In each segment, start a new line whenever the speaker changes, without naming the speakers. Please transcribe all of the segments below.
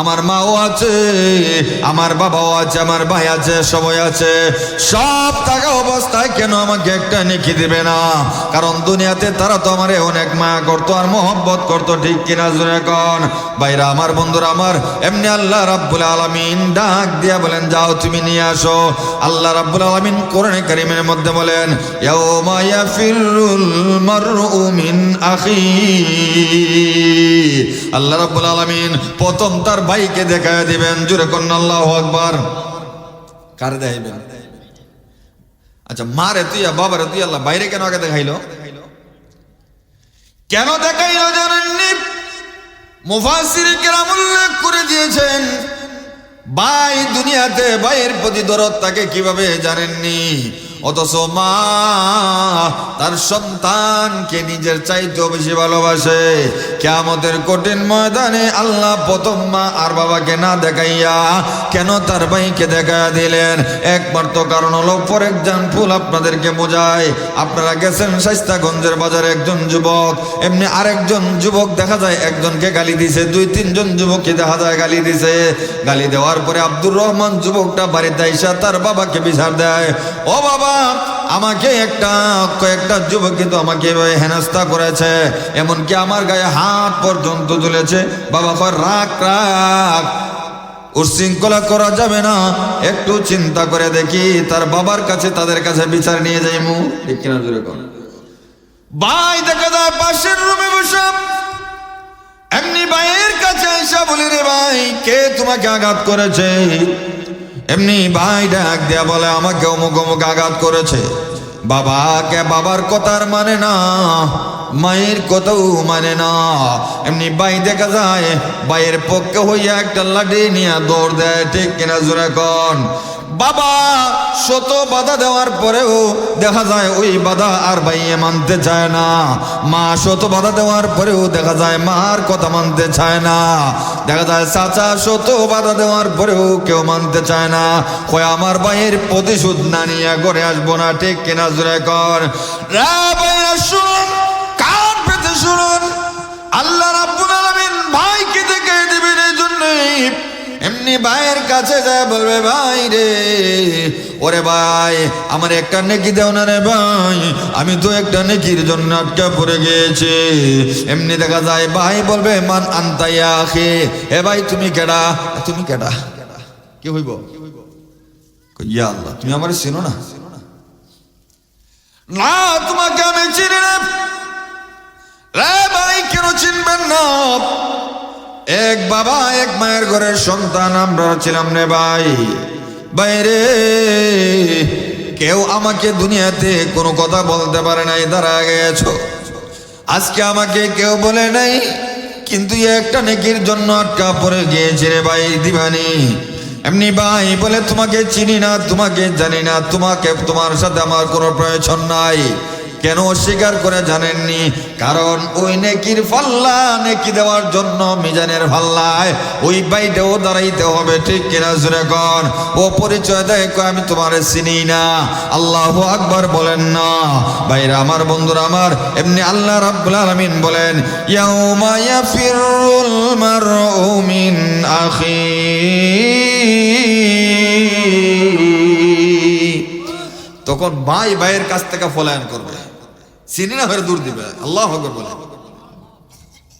আমার মাও আছে, আমার বাবাও আছে, আমার ভাই আছে, সবাই আছে। সব থাকা অবস্থায় কেন আমাকে একটা নেকি দিবে না? কারণ দুনিয়াতে তারা তো আমারে অনেক মায়া করতো আর মোহব্বত করতো, ঠিক কিনা জুড়ে কন? বাইরা আমার, বন্ধুরা আমার, এমনি আল্লাহ রাব্বুল আলামিন ডাক দিয়া বলেন, যাও তুমি নিয়ে আসো। আল্লাহ রাব্বুল আলামিন কোরআনে কারিমের মধ্যে বলেন আল্লাহ রাব্বুল আলামিন প্রথম তার ভাইকে দেখায় দিবেন, জুরে কন্যা আল্লাহু আকবার। কারে দেখাইবেন? আচ্ছা মারে তুই আর বাবারে তুই আল্লাহ, বাইরে কেন আগে দেখাইলো? কেন দেখাইলো জানেননি? মুফাসির কেরাম উল্লেখ করে দিয়েছেন, ভাই দুনিয়াতে ভাইয়ের প্রতি দরদ তাকে কীভাবে জানেননি? অথচ মা তার সন্তানকে নিজের চাইতেও বেশি ভালোবাসে। কেমতের কঠিন ময়দানে আল্লাহ প্রথম মা আর বাবাকে না দেখাইয়া কেন তার ভাইকে দেখা দিলেন? একমাত্র কারণ হলো ফর এক্সাম্পল আপনাদেরকে বোঝায়। আপনারা গেছেন শাস্তাগঞ্জের বাজারে একজন যুবক, এমনি আরেকজন যুবক দেখা যায় একজনকে গালি দিছে, দুই তিনজন যুবককে দেখা যায় গালি দিছে। গালি দেওয়ার পরে আব্দুর রহমান যুবকটা বাড়িতে আইসা তার বাবাকে বিচার দেয়। ও বাবা আমাকে একটা, কয়েকটা যুবক কিন্তু আমাকে এভাবে হেনস্থা করেছে, এমনকি আমার গায়ে হাত পর্যন্ত তুলেছে। বাবা রাখ রাখ উশৃঙ্খলা করা যাবে না, একটু চিন্তা করে দেখি, তার বাবার কাছে তাদের কাছে বিচার নিয়ে যাই মু। ঠিক কিনা জোরে কর ভাই, দেখা যায় পাশের রুমে বসে। এমনি ভাইয়ের কাছে এসে বলি, রে ভাই, কে তোমাকে আঘাত করেছে? এমনি ভাই ডাক দেয়া বলে, আমাকে অমুক অমুক আঘাত করেছে। বাবাকে বাবার কথার মানে না, মায়ের কথাও মানে না। এমনি বাই দেখা যায় বাইয়ের পক্ষে হইয়া একটা লাঠি নিয়ে দৌড় দেয়, ঠিক কিনা জোরে কন। বাবা, শত বাধা দেওয়ার পরেও দেখা যায় ওই বাধা আর ভাইয়ে মানতে চায় না। মা শত বাধা দেওয়ার পরেও দেখা যায় মার কথা মানতে চায় না। দেখা যায় চাচা শত বাধা দেওয়ার পরেও কেউ মানতে চায় না। কয়, আমার ভাইয়ের প্রতিশোধ না নিয়ে ঘরে আসব না, ঠিক কিনা জোরে কর? শুনুন কান পেতে শুনুন। আল্লাহ রাব্বুল আলামিন ভাইকে দেখে দিবেন এই জন্যই। এমনি ভাইয়ের কাছে যায় বলবে, ভাই রে, ওরে ভাই, আমার একটা নেকি দেও না রে ভাই, আমি তো একটা নেকির জন্য আটকা পড়ে গিয়েছি। এমনি দেখা যায়, ভাই বলবে, মান আন্তাইয়া আখে? এ ভাই, তুমি কেডা? তুমি কেডা? কি হইব? ইয়া আল্লাহ, তুমি আমার চিনো না? না, তোমাকে আমি চিনি না। রে ভাই, কেন চিনবেন না? এক বাবা, এক মায়ের ঘরের সন্তান, আমরা ছিলাম রে ভাই। বাইরে কেউ আমাকে দুনিয়াতে কোনো কথা বলতে পারে নাই, দাঁড়া গেছো। আজকে আমাকে কেউ বলে নাই, কিন্তু একটা নেকির জন্য আটকা পড়ে গিয়েছে রে ভাই দিবানি। এমনি ভাই বলে, তোমাকে চিনি না, তোমাকে জানি না, তোমাকে, তোমার সাথে আমার কোনো প্রয়োজন নাই। কেন অস্বীকার করে জানেননি? কারণ ওই নেকির ফাল্লা নেকি দেওয়ার জন্য মিজানের ফাল্লায় ওই বাইটাও দাঁড়াইতে হবে, ঠিক কিনা কন? ও পরিচয় দেয় আমি তোমার চিনি না। আল্লাহ আকবার বলেন না। বাইরা আমার বন্ধুরা আমার, এমনি আল্লাহ রাব্বুল আলামিন বলেন তখন ভাই ভাইয়ের কাছ থেকে ফলায়ন করবে। চিনি না হয়ে দূর দিবে। আল্লাহ হকর বলে।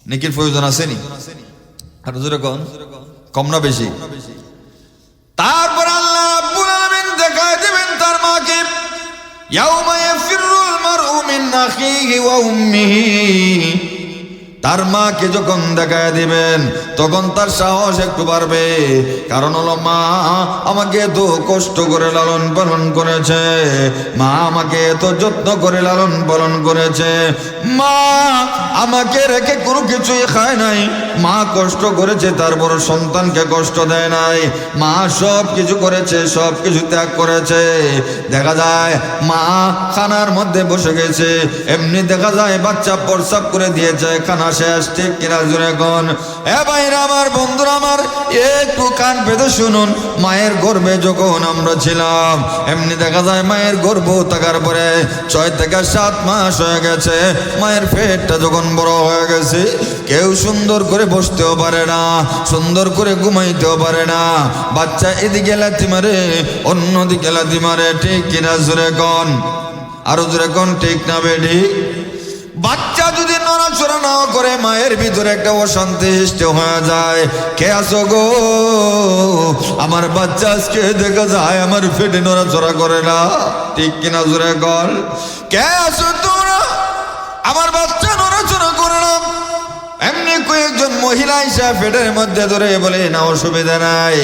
নিকির প্রয়োজন আছে নি আর যেরকম কম না বেশি। তারপর আল্লাহ রাব্বুল দেখায় দিবেন তার মাকে, ইয়াউমা ইয়াফিরুল মারউ মিন আখিহি ওয়া উম্মিহি। তার মাকে যখন দেখায় দিবেন, তখন তার সাহস একটু বাড়বে। কারণ হলো মা আমাকে এত কষ্ট করে লালন পালন করেছে। মা আমাকে এত যত্ন করে লালন পালন করেছে। মা আমাকে রেখে কোনো কিছুই খায় নাই। মা কষ্ট করেছে তারপর সন্তানকে কষ্ট দেয় নাই। মা সব কিছু করেছে, সব কিছু ত্যাগ করেছে। দেখা যায় মা খানার মধ্যে বসে গেছে। এমনি দেখা যায় বাচ্চা প্রসাব করে দিয়েছে, খানা শেষ ঠিক কিনা জুড়ে কোন, এ ভাইরা আমার, বন্ধুরা আমার, একটু কান পেতে শুনুন, মায়ের গর্ভে যখন আমরা ছিলাম, এমনি দেখা যায় মায়ের গর্ভ থাকার পরে ছয় থেকে সাত মাস হয়ে গেছে, মায়ের পেটটা যখন বড় হয়ে গেছে, কেউ সুন্দর করে বসতেও পারে না, সুন্দর করে ঘুমাইতেও পারে না, বাচ্চা এদিকে লাথি মারে, অন্যদিকে লাথি মারে, ঠিক কিনা জোরে কন, আরও জোরে কন, ঠিক না বেডি বাচ্চা যদি নড়াচড়া না করে, মায়ের ভিতরে একটা অশান্তি সৃষ্টি হয়ে যায়। কে আসো গো? আমার বাচ্চা আজকে দেখা যায়, আমার পেটে নড়াচড়া করে না। ঠিক কিনা জোরে কর? কে আসো তোরা আমার বাচ্চা নড়াচড়া করে না। কয়েকজন মহিলা এসে পেটের মধ্যে ধরে বলে, না, অসুবিধা নাই।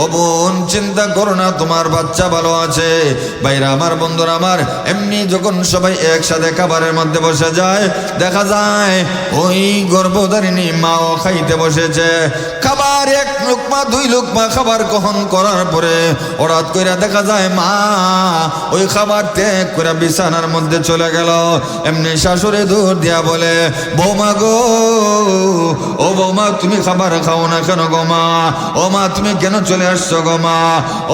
ও বোন, চিন্তা করো না, তোমার বাচ্চা ভালো আছে। বাইরা আমার, বন্ধুরা আমার, এমনি যখন সবাই একসাথে খাবারের মধ্যে বসে যায়, দেখা যায় ওই গর্ভধারিণী মাও খাইতে বসেছে। খাবার এক লুকমা, দুই লুকমা খাবার গ্রহণ করার পরে হঠাৎ করে দেখা যায়, মা, ওই খাবার ত্যাগ করে বিছানার মধ্যে চলে গেল। এমনি শাশুড়ি দূর দিয়া বলে, বৌমা গো ও বৌমা, তুমি খাবার খাও না কেন গো মা? ও মা, তুমি কেন চলে আসছো গো মা?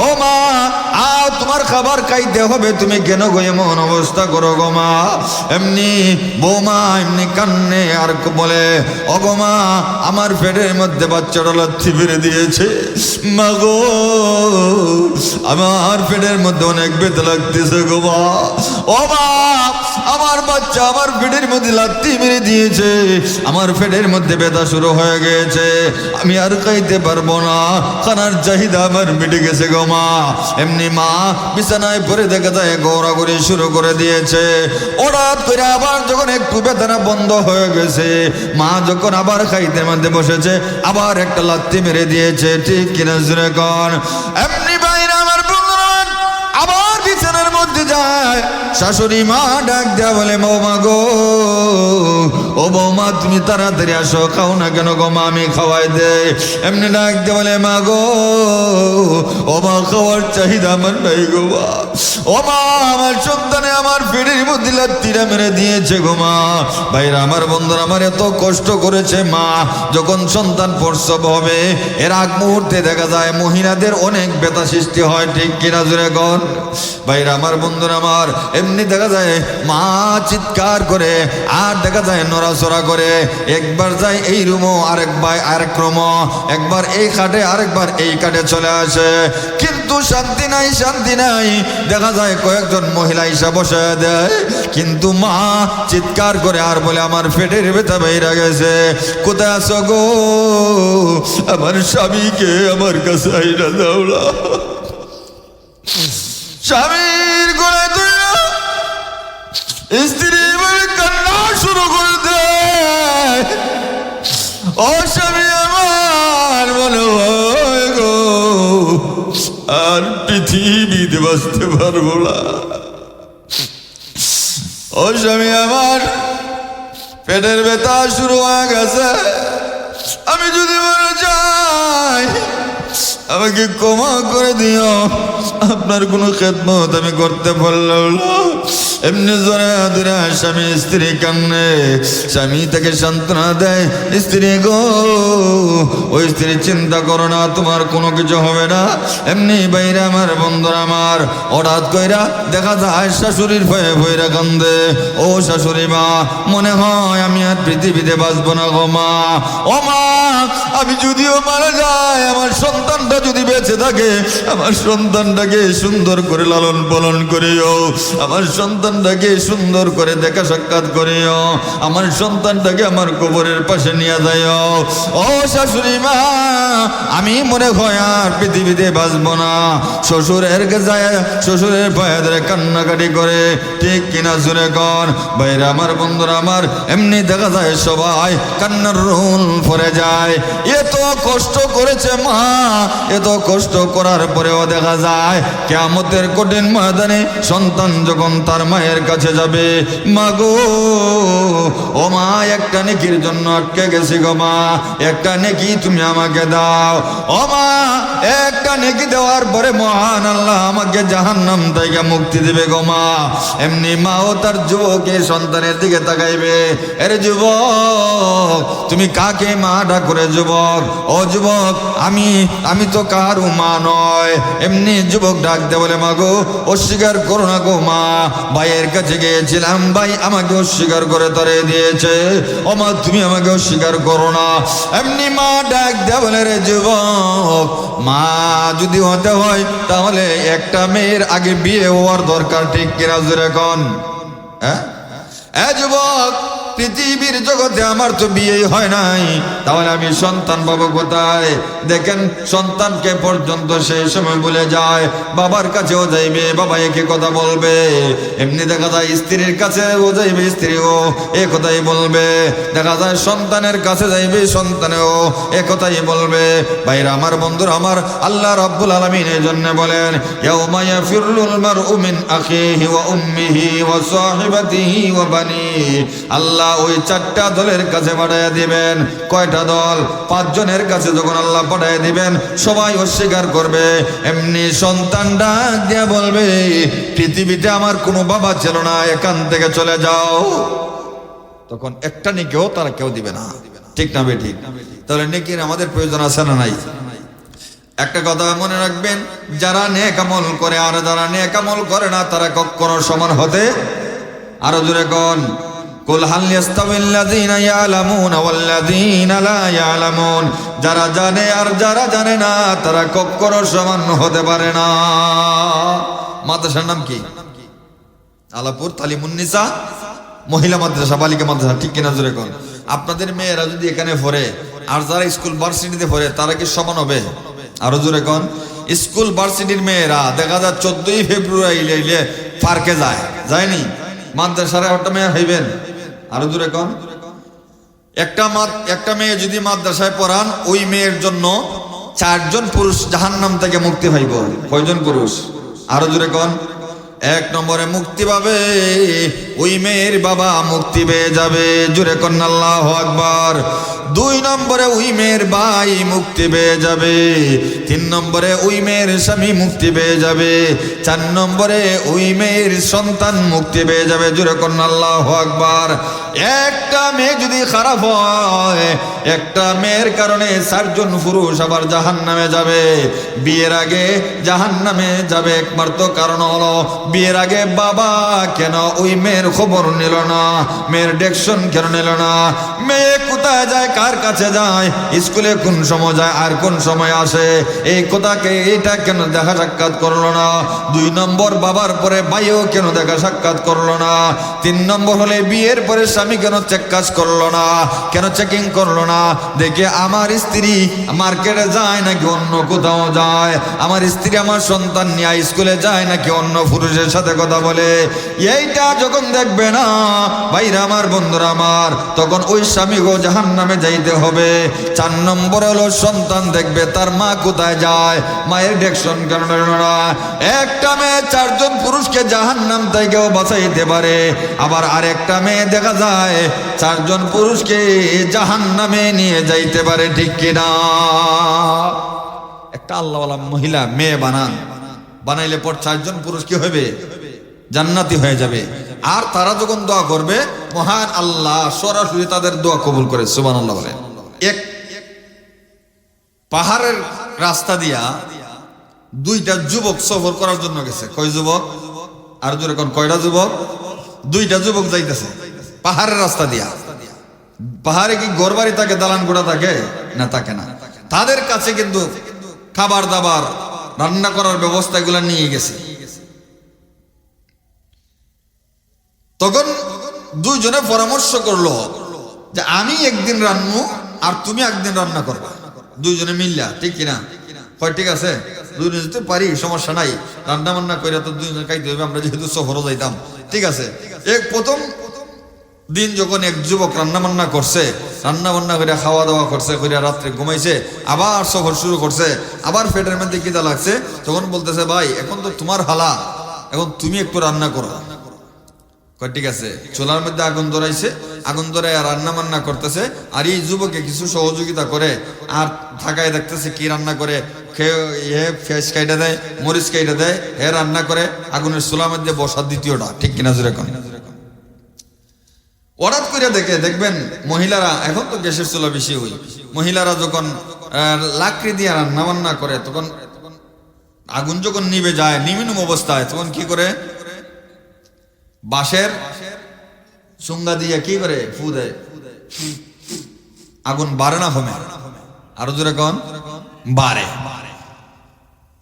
ও মা আ তোমার খাবার খাইতে হবে, তুমি কেন গো এমন অবস্থা করো গো মা? এমনি বৌমা, এমনি কান্নে আর বলে, ও গো মা, আমার পেটের মধ্যে বাচ্চাটা লাথি ফিরে দিয়েছে। মা গো আমার পেটের মধ্যে অনেক বেদ লাগতেছে গো মা। ও মা, আমার বাচ্চা আমার পেটের মধ্যে লাত্তি মেরে দিয়েছে। আমার পেটের মধ্যে ব্যথা শুরু হয়ে গেছে। আমি আর খাইতে পারব না। খানার চাহিদা আমার মিটে গেছে গো মা। এমনি মা বিছানায় পরে দেখা যায় গৌরাগরি শুরু করে দিয়েছে। হঠাৎ করে আবার যখন একটু বেদনা বন্ধ হয়ে গেছে, মা যখন আবার খাইতে মধ্যে বসেছে, আবার একটা লাত্তি মেরে দিয়েছে। ঠিক কিনা জুড়ে কন। এমনি শাশুড়ি মা ডাক দেয়া বলে বৌমা গো, ও বৌমা তুমি তাড়াতাড়ি আসো, খাও না কেন গো মা, আমি খাওয়াই দে এমনি ডাক দিয়ে বলে, মা গো, ও মা, খাওয়ার চাহিদা আমার নাই গো মা। ও মা, আমার সন্তানে আমার পেটের মধ্যে লাত্তিরা মেরে দিয়েছে গো মা। ভাইরা, আমার বন্ধুরা, আমার এত কষ্ট করেছে মা, যখন সন্তান প্রসব হবে, এর আগ মুহূর্তে দেখা যায় মহিলাদের অনেক ব্যথা সৃষ্টি হয়, ঠিক কিনা জুড়ে কর ভাইরা, আমার বন্ধুরা, আমার এমনি দেখা যায় মা চিৎকার করে, আর দেখা যায় নড়াচড়া করে। একবার যায় এই রুমও, আরেকবার আরেক রুমও। একবার এই খাটে, আরেকবার এই কাটে চলে আসে। কিন্তু শান্তি নাই শান্তি নাই। দেখা যায় কয়েকজন মহিলা এসে বসে দেয়। কিন্তু মা চিৎকার করে, আর বলে, আমার পেটের ব্যথা বেড়ে গেছে। কোথায় আছো গো? আমার স্বামীকে আমার কাছে আইনা দাও না। স্বামীর গলায় ধরে স্ত্রী এবারে কান্না শুরু করে দেয়। আমার মনে হয় গো, আর পৃথিবীতে বাঁচতে পারব না। ও আমার পেটের ব্যথা শুরু হয়ে গেছে। আমি যদি মরে যাই, আমাকে ক্ষমা করে দিও। আপনার কোনো খেদমত আমি করতে পারলাম না। এমনি জোরে দূরে স্বামী স্ত্রী কান্নে স্বামী তাকে সান্ত্বনা দেয়, স্ত্রী গো, ওই স্ত্রী চিন্তা করো না, তোমার কোনো কিছু হবে না। এমনি বাইরে আমার বন্ধুরা আমার, হঠাৎ কইরা দেখা যায় শাশুড়ির ভয়ে ভয়রা কান্দে। ও শাশুড়ি মা, মনে হয় আমি আর পৃথিবীতে বাঁচবো না গো মা। ও মা, আমি যদিও মারা যাই, আমার সন্তানটা যদি বেঁচে থাকে, আমার সন্তানটাকে সুন্দর করে লালন পালন করিও। আমার সন্তানটাকে সুন্দর করে দেখা সাক্ষাৎ করিও। আমার সন্তানটাকে আমার কবরের পাশে নিয়ে যাইও। ও শাশুড়ি মা, আমি মনে হয় আর পৃথিবীতে বাঁচবো না। শ্বশুরের যায় শ্বশুরের পায়ে ধরে কান্নাকাটি করে, ঠিক কিনা জুড়ে কর। বাইরে আমার, বন্ধুরা আমার, এমনি দেখা যায় সবাই কান্নার রুল পরে যায়। এত কষ্ট করেছে মা, এত কষ্ট করার পরেও দেখা যায় কেমতের কঠিন ময়দানে সন্তান যখন তার মায়ের মায়ের কাছে যাবে। মাগো ও মা, একটা নেকির জন্য আটকে গেছি গো মা। একটা নেকি তুমি আমাকে দাও। ও মা, একটা নেকি দেওয়ার পরে মহান আল্লাহ আমাকে জাহান্নাম থেকে মুক্তি দিবে গো মা। এমনি মাও তার যুবকের সন্তানের দিকে তাকাইবে। এরে যুবক, তুমি কাকে মা ডাকুরে যুবক? ও যুবক, আমি আমি তো কারু মা নয়। এমনি যুবক ডাকতে বলে, মা গো, অস্বীকার করো না গো মা। ভাইয়ের কাছে গিয়েছিলাম, ভাই আমাকে অস্বীকার করে তরে দিয়েছে। ও মা তুমি আমাকে অস্বীকার করো না। এমনি মা ডাক দে বলে, রে যুবক, মা যদি হতে হয়, তাহলে একটা মেয়ের আগে বিয়ে হওয়ার দরকার ঠিক কিনা জোরে কন? হ্যাঁ যুবক পৃথিবীর জগতে আমার তো বিয়ে হয় নাই। তাহলে আমি সন্তান পাবো কোথায়? দেখেন, সন্তানকে পর্যন্ত সেই সময় বলে যায়। বাবার কাছেও যাইবে বাবা একে কথা বলবে। এমনি দেখা যায় স্ত্রীর কাছে ও যাইবে স্ত্রীও এ কথাই বলবে। দেখা যায় সন্তানের কাছে যাইবে, সন্তানেও এ কথাই বলবে। ভাইরা, আমার বন্ধুর, আমার আল্লাহ রাব্বুল আলামিন এই জন্য বলেন মিন ওয়া বানি আল্লাহ ওই চারটা দলের কাছে পাঠাইয়া দিবেন। কয়টা দল? পাঁচজনের কাছে যখন আল্লাহ পাঠাইয়া দিবেন, সবাই অস্বীকার করবে। এমনি সন্তান ডাক দিয়া বলবে, পৃথিবীতে আমার কোনো বাবা ছিল না, এখান থেকে চলে যাও। তখন একটা নেকেও তারা কেউ দিবে না। ঠিক না বে ঠিক? তাহলে নেকির আমাদের প্রয়োজন আছে না নাই? একটা কথা মনে রাখবেন, যারা নেক আমল করে আর যারা নেক আমল করে না, তারা কখনো সমান হতে আরও জোরে কোন। কুল হাল ইয়াস্তাবিল্লাযীনা ইয়ালামুনা ওয়াল্লাযীনা লা ইয়ালামুন। যারা জানে আর যারা জানে না, তারা কখনো সমান হতে পারে না। মাদ্রাসার নাম কি? আলাপুর তালিমুন্নিসা। মহিলা মাদ্রাসা, বালিকা মাদ্রাসা, ঠিক কিনা জোরে কোন? আপনাদের মেয়েরা যদি এখানে পড়ে, আর যারা স্কুল ভার্সিটিতে পড়ে, তারা কি সমান হবে? আরও জোরে কোন? স্কুল ভার্সিটির মেয়েরা দেখা যায় চোদ্দই ফেব্রুয়ারি পার্কে যায়। যায়নি? মাদ্রাসার একটা মেয়ে হইবেন। আরও দূরে কন। একটা একটা মেয়ে যদি মাদ্রাসায় পড়ান, ওই মেয়ের জন্য চারজন পুরুষ জাহান্নাম থেকে মুক্তি পাইব। কয়জন পুরুষ? আরও দূরে কন। এক নম্বরে মুক্তি পাবে ওই মেয়ের বাবা মুক্তি পেয়ে যাবে। জোরে কোন আল্লাহ আকবার। দুই নম্বরে ওই মেয়ের ভাই মুক্তি পেয়ে যাবে। তিন নম্বরে ওই মেয়ের স্বামী মুক্তি পেয়ে যাবে। চার নম্বরে ওই মেয়ের সন্তান মুক্তি পেয়ে যাবে। জোরে কোন আল্লাহ আকবার। একটা মেয়ে যদি খারাপ হয়, একটা মেয়ের কারণে চারজন পুরুষ আবার জাহান নামে যাবে। বিয়ের আগে জাহান নামে যাবে একমাত্র কারণ হলো, বিয়ের আগে বাবা কেন ওই মেয়ের খবর নিল না, মেয়ের ডেকশন কেন নিল না? মেয়ে কোথায় যায়, কার কাছে যায়, স্কুলে কোন সময় যায়, আর কোন সময় আসে? এই কথাকে, এইটা কেন দেখা সাক্ষাৎ করল না? দুই নম্বর বাবার পরে ভাইও কেন দেখা সাক্ষাৎ করল না? তিন নম্বর হলে বিয়ের পরে স্বামী কেন চেক কাজ করল না? কেন চেকিং করল না? দেখে আমার স্ত্রী মার্কেটে যায় নাকি অন্য কোথাও যায়? আমার স্ত্রী আমার সন্তান নিয়ে স্কুলে যায় নাকি অন্য পুরুষের সাথে কথা বলে? এইটা যখন দেখবে না। ভাইরা আমার, বন্ধুরা আমার, তখন ওই স্বামী গো জাহান নামে যাইতে হবে। চার নম্বর হলো সন্তান দেখবে, তার মা কোথায় যায়? মায়ের ডেকশন কেন একটা মেয়ে চারজন পুরুষকে জাহান নাম থেকেও বাঁচাইতে পারে। আবার আরেকটা মেয়ে দেখা যায়, চারজন পুরুষকে জাহান নামে নিয়ে যাইতে পারে, ঠিক কিনা? একটা আল্লাহওয়ালা মহিলা মেয়ে বানান। বানাইলে পর চারজন পুরুষ কি হবে? জান্নাতি হয়ে যাবে। আর তারা যখন দোয়া করবে, মহান আল্লাহ সরাসরি তাদের দোয়া কবুল করে সুবান আল্লাহ বলে। এক পাহাড়ের রাস্তা দিয়া দুইটা যুবক সফর করার জন্য গেছে। কয় যুবক? আর জোরে কোন, কয়টা যুবক? দুইটা যুবক যাইতেছে পাহাড়ের রাস্তা দিয়া। পাহাড়ে কি ঘরবাড়ি থাকে দালান গোড়া থাকে? না থাকে না। তাদের কাছে কিন্তু খাবার দাবার, রান্না করার ব্যবস্থা এগুলা নিয়ে গেছে। তখন দুইজনে পরামর্শ করল যে আমি একদিন রান্নু আর তুমি একদিন রান্না করবা। দুইজনে মিললা, ঠিক কিনা? হয় ঠিক আছে। দুইজনে যেতে পারি, সমস্যা নাই। রান্না বান্না করে তো দুইজনে খাইতে হবে আমরা যেহেতু সফরও যাইতাম। ঠিক আছে। এক প্রথম দিন যখন এক যুবক রান্না বান্না করছে, রান্না বান্না করে খাওয়া দাওয়া করছে করে রাত্রে ঘুমাইছে, আবার সফর শুরু করছে, আবার পেটের মধ্যে কিদা লাগছে, তখন বলতেছে, ভাই, এখন তো তোমার হালা। এখন তুমি একটু রান্না করো। ঠিক আছে। চুলার মধ্যে আগুন ধরাইছে, আগুন ধরাই রান্না বান্না করতেছে, আর এই যুবকে কিছু সহযোগিতা করে, আর থাকায় দেখতেছে কি রান্না করে ফেস কাইটা দেয়, মরিচ কাইটা দেয়, হে রান্না করে, আগুনের চুলার মধ্যে বসার দ্বিতীয়টা, ঠিক কিনা জোরে কোন? হঠাৎ করে দেখে, দেখবেন মহিলারা, এখন তো গ্যাসের চুলা বেশি হই মহিলারা যখন লাকড়ি দিয়ে রান্না বান্না করে, তখন আগুন যখন নিভে যায়, নিমিনুম অবস্থায়, তখন কি করে? বাঁশের চুঙ্গা দিয়ে কি করে ফু দেয়? আগুন বাড়ে না কমে আরও জোরে কন? বাড়ে।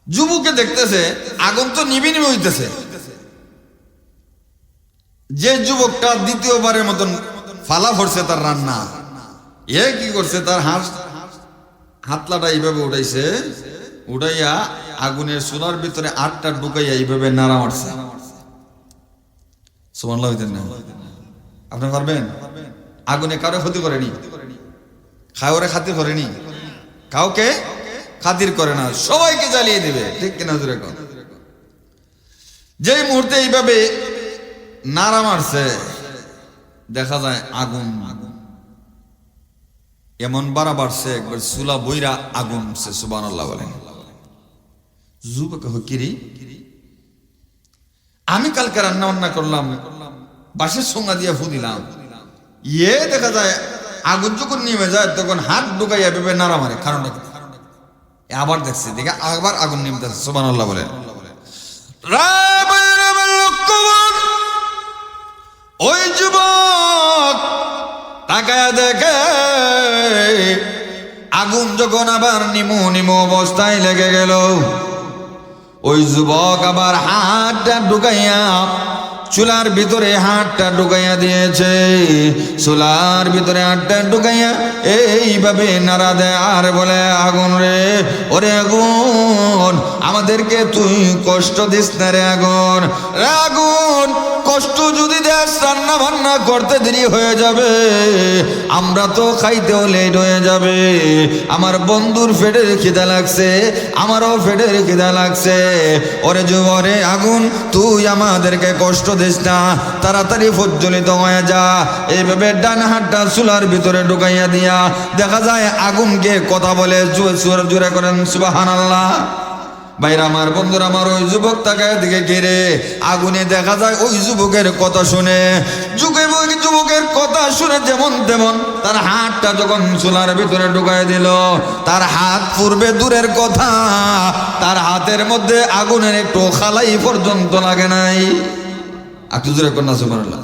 যুবকে দেখতেছে, আগুন তো নিবি নিবে হইতেছে। যে যুবকটা দ্বিতীয়বারের মতন ফালা ভরছে তার রান্না, এ কি করছে? তার হাঁস, হাতলাটা এইভাবে উঠাইছে, উঠাইয়া আগুনের চুলার ভিতরে আটটা ঢুকাইয়া এইভাবে নাড়া মারছে। সুমানলা পারবেন? আগুনে কারও ক্ষতি করেনি। খাওয়ারে খাতির করেনি। কাউকে খাতির করে না। সবাইকে জ্বালিয়ে দিবে। ঠিক কিনা কন যেই মুহূর্তে এইভাবে নাড়া মারছে, দেখা যায় আগুন। এমন বাড়া বাড়ছে, একবার চুলা বইরা আগুন সে সুবান আল্লাহ বলেন। যুবক হকিরি আমি কালকে রান্না বান্না করলাম, বাঁশের সঙ্গা দিয়ে ফু দিলাম। ইয়ে দেখা যায়, আগুন যখন নেমে যায়, তখন হাত ঢুকাইয়া ভেবে নাড়া মারে কারণ আবার দেখছে, দেখে আবার আগুন নিমতেছে সুবান আল্লাহ কর। ওই যুবক তাকায় দেখে, আগুন যখন আবার নিমু নিমু অবস্থায় লেগে গেল। ওই যুবক আবার হাতটা ঢুকাইয়া চুলার ভিতরে হাতটা ঢুকাইয়া দিয়েছে। চুলার ভিতরে হাতটা ঢুকাইয়া এইভাবে নাড়া দেয় আর বলে, আগুন রে, ওরে আগুন, আমাদেরকে তুই কষ্ট দিস না রে আগুন। রে আগুন, কষ্ট যদি দেশ রান্না বান্না করতে দেরি হয়ে যাবে। আমরা তো খাইতেও লেট হয়ে যাবে। আমার বন্ধুর ফেটের খিদা লাগছে, আমারও ফেটের খিদা লাগছে। ওরে যুবরে আগুন, তুই আমাদেরকে কষ্ট না, তাড়াতাড়ি প্রজ্বলিত হয়ে যা। এইভাবে ডান হাতটা চুলার ভিতরে ঢুকাইয়া দিয়া, দেখা যায় আগুনকে কথা বলে জোরে জোরে করেন সুবাহান আল্লাহ ভাইরা আমার, বন্ধুরা আমার, ওই যুবক তাকায় দিকে ঘিরে, আগুনে দেখা যায় ওই যুবকের কথা শুনে। যুগে যুবকের কথা শুনে যেমন তেমন, তার হাতটা যখন চুলার ভিতরে ঢুকায় দিল, তার হাত পূর্বে দূরের কথা, তার হাতের মধ্যে আগুনের একটু খালাই পর্যন্ত লাগে নাই। একটু জোরে কন্যা সুবহানাল্লাহ।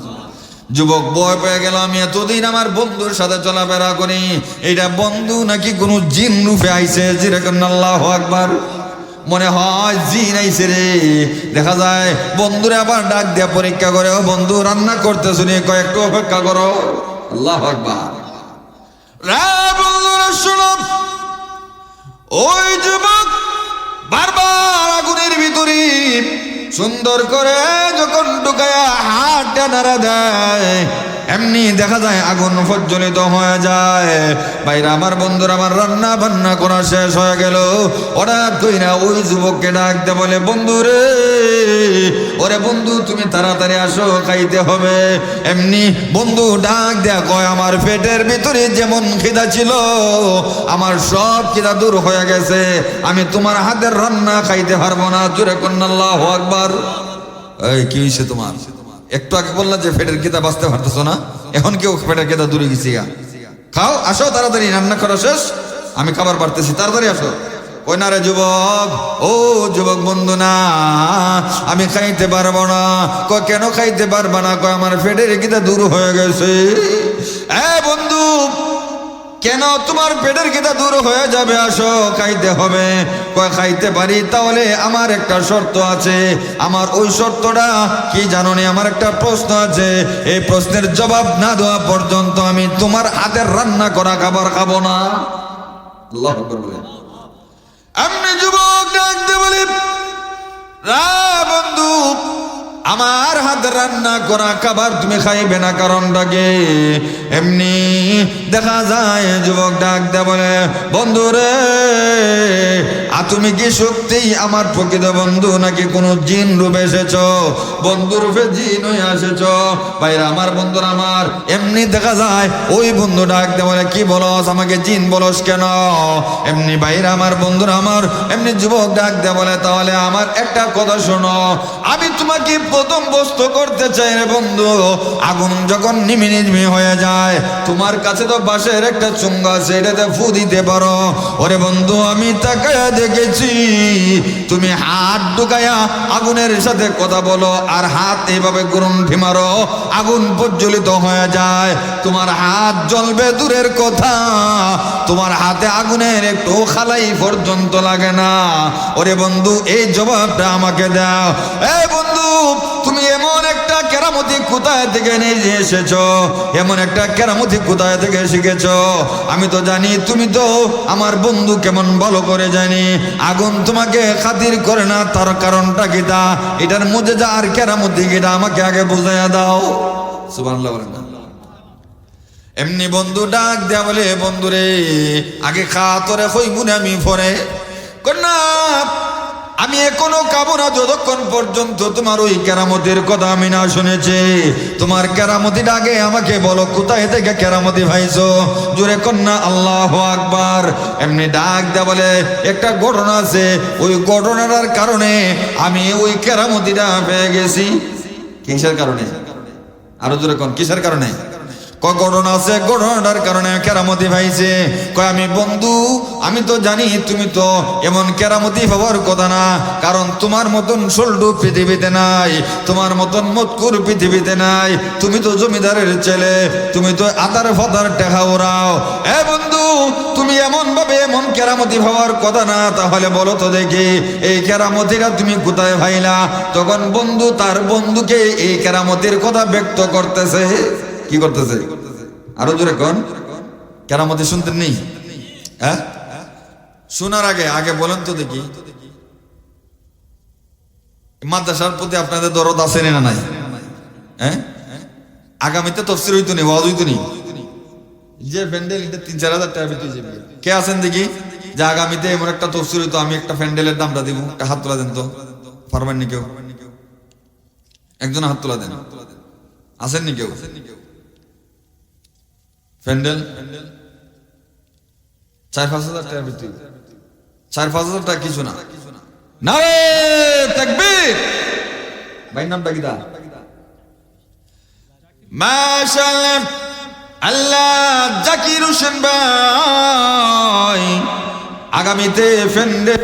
যুবক বয় পেয়ে গেল, আমি এতদিন আমার বন্ধুর সাথে চলাফেরা করি। এটা বন্ধু নাকি কোনো জিন রূপে যেরকম আল্লাহ আকবার। মনে হয় জিন আইছে রে। দেখা যায় বন্ধুরে আবার ডাক দিয়া পরীক্ষা করে, ও বন্ধু, রান্না করতে শুনি কয়েকটু অপেক্ষা করো। আল্লাহ আকবার। ওই যুবক বারবার আগুনের ভিতরে সুন্দর করে যখন ঢুকায়া হাতটা নাড়া দেয় এমনি দেখা যায় আগুন প্রজ্বলিত হয়ে যায়। বাইরে আমার বন্ধুরা, আমার রান্না বান্না করা শেষ হয়ে গেল। হঠাৎ কইরা ওই যুবককে ডাকতে বলে, বন্ধু রে, ওরে বন্ধু, তুমি তাড়াতাড়ি আসো, খাইতে হবে। এমনি বন্ধু ডাক দেয়া কয়, আমার পেটের ভিতরে যেমন খিদা ছিল, আমার সব খিদা দূর হয়ে গেছে। আমি তোমার হাতের রান্না খাইতে পারব না। জোরে কন্যাল্লাহ আকবার। এই, কি হয়েছে তোমার? একটু আগে বললাম যে ফেটের খেতা বাঁচতে পারতেছো না, এখন কেউ ফেটের খেতা দূরে গেছি গা। খাও, আসো, তাড়াতাড়ি, রান্না করা শেষ। আমি খাবার পারতেছি তাড়াতাড়ি আসো। কইনারে যুবক, ও যুবক বন্ধু না আমি খাইতে পারব না। ক কেন খাইতে পারবা না? কয়, আমার ফেটের খিদা দূর হয়ে গেছে। এ বন্ধু কেন তোমার পেটের খিদা দূর হয়ে যাবে? আসো, খাইতে হবে। কয়, খাইতে পারি? তাহলে আমার একটা শর্ত আছে। আমার ওই শর্তটা কি জানো নি আমার একটা প্রশ্ন আছে। এই প্রশ্নের জবাব না দেওয়া পর্যন্ত আমি তোমার হাতের রান্না করা খাবার খাব না। আকবার যুবক ডাকতে বলি, রা বন্ধু আমার হাত রান্না করা খাবার তুমি খাইবে না কারণটাকে এমনি দেখা যায় যুবক ডাক দে বলে বন্ধু রে আর তুমি কি সত্যি আমার প্রকৃত বন্ধু নাকি কোনো জিন রূপে এসেছ? বন্ধু রূপে জিন হয়ে এসেছ। ভাইরা, আমার বন্ধুর আমার। এমনি দেখা যায়, ওই বন্ধু ডাক দে বলে, কি বলস, আমাকে জিন বলস কেন? এমনি বাইরে আমার বন্ধুর আমার, এমনি যুবক ডাক দে বলে, তাহলে আমার একটা কথা শোনো। আমি তোমাকে প্রথম বস্তু করতে চাই রে বন্ধু। আগুন যখন নিমি নিমি হয়ে যায়, তোমার কাছে তো বাঁশের একটা চুঙ্গা এটাতে ফু দিতে পারো। ওরে বন্ধু, আমি তাকায়া দেখেছি, তুমি হাত ঢুকায়া আগুনের সাথে কথা বলো আর হাত এইভাবে গ্রন্থি মারো, আগুন প্রজ্বলিত হয়ে যায়। তোমার হাত জ্বলবে দূরের কথা, তোমার হাতে আগুনের একটু খালাই পর্যন্ত লাগে না। ওরে বন্ধু, এই জবাবটা আমাকে দাও। এই বন্ধু কেরামতি কোথায় থেকে নিয়ে এসেছ? এমন একটা কেরামতি কোথায় থেকে শিখেছো? আমি তো জানি, তুমি তো আমার বন্ধু কেমন ভালো করে জানি। আগুন তোমাকে খাতির করে না, তার কারণটা কি তা? এটার মধ্যে যা আর কেরামতি কিটা আমাকে আগে বুঝাইয়া দাও। না। এমনি বন্ধু ডাক দেয়া বলে, বন্ধুরে, আগে খা তোরে হইমুনে আমি পরে। কন্যা আমি এখনও খাব না যতক্ষণ পর্যন্ত তোমার ওই কেরামতির কথা আমি না শুনেছি। তোমার কেরামতির আগে আমাকে বলো, কোথায় থেকে কেরামতি ভাইছো জোরে কন্যা, আল্লাহ আকবার। এমনি ডাক দে বলে, একটা ঘটনা আছে। ওই ঘটনাটার কারণে আমি ওই কেরামতিটা পেয়ে গেছি। কিসের কারণে? আরও জোরে কোন, কিসের কারণে? ঘটনা আছে? ঘটনাটার কারণে কেরামতি ভাইছে। কয়, আমি বন্ধু, আমি তো জানি তুমি তো এমন কেরামতি হওয়ার কথা না। কারণ তোমার মতন সোল্ডু পৃথিবীতে নাই, তোমার মতন মতকুর পৃথিবীতে নাই। তুমি তো জমিদারের ছেলে, তুমি তো আদার ফাদার টেকা ওরাও এ বন্ধু, তুমি এমন ভাবে এমন কেরামতি হওয়ার কথা না, তাহলে বলো তো দেখি, এই কেরামতিটা তুমি কোথায় ভাইলা তখন বন্ধু তার বন্ধুকে এই কেরামতির কথা ব্যক্ত করতেছে। কি করতেছে? আরও জোরে কোন। কেরামতি শুনতেন নেই? হ্যাঁ? শোনার আগে আগে বলেন তো দেখি। মাদ্রাসার প্রতি আপনাদের দরদ আছে না নাই? হ্যাঁ? আগামীতে তফসির হইতো নি, ওয়াজ হইতো নি? যে প্যান্ডেল, এটা তিন, চার হাজার টাকা বেশি যাবে। কে আছেন দেখি? যে আগামীতে এমন একটা তফসির হইতো, আমি একটা প্যান্ডেলের দামটা দিব, একটা হাত তোলা দেন তো। পারবেন নি কেউ? একজন হাত তোলা দেন। আছেন নি কেউ? প্যান্ডেল চার পাঁচ হাজার টাকা বেশি চার পাঁচ হাজার টাকা কিছু না। না তাকবীর! ভাইয়ের নামটা কি দা মাশাআল্লাহ, আল্লাহ জাকির হোসেন আগামীতে ফেন্ডে